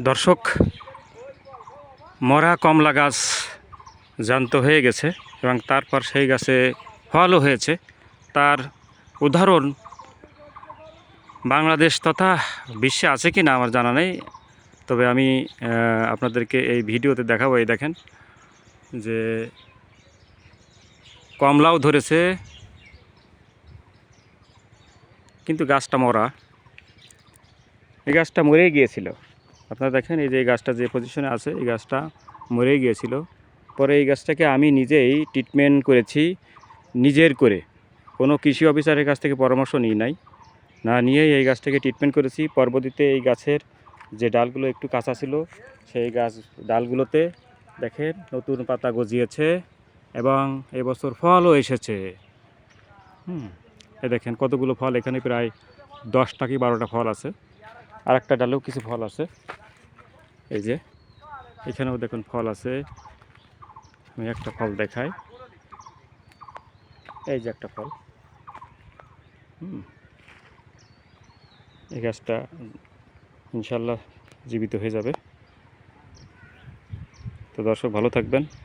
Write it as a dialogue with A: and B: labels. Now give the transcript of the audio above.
A: দর্শক, মরা কমলা গাছ জ্যান্ত হয়ে গেছে এবং তারপর সেই গাছে ফলও হয়েছে। তার উদাহরণ বাংলাদেশ তথা বিশ্বে আছে কি না আমার জানা নেই। তবে আমি আপনাদেরকে এই ভিডিওতে দেখাবো। এই দেখেন যে কমলাও ধরেছে, কিন্তু গাছটা মরা। এই গাছটা মরেই গিয়েছিল। আপনারা দেখেন এই যে গাছটা যে পজিশনে আছে, এই গাছটা মরেই গিয়েছিল। পরে এই গাছটাকে আমি নিজেই ট্রিটমেন্ট করেছি, নিজের করে। কোনো কৃষি অফিসারের কাছ থেকে পরামর্শ নিই নাই। না নিয়েই এই গাছটাকে ট্রিটমেন্ট করেছি। পরবর্তীতে এই গাছের যে ডালগুলো একটু কাঁচা ছিল, সেই গাছ ডালগুলোতে দেখেন নতুন পাতা গজিয়েছে এবং এবছর ফলও এসেছে। হুম, এ দেখেন কতগুলো ফল, এখানে প্রায় দশটা কি বারোটা ফল আছে। আর একটা ডালেও কিছু ফল আছে। এই যে, এখানেও দেখুন ফল আছে। আমি একটা ফল দেখাই। এই যে একটা ফল। হুম। এই গাছটা ইনশাল্লাহ জীবিত হয়ে যাবে। তো দর্শক, ভালো থাকবেন।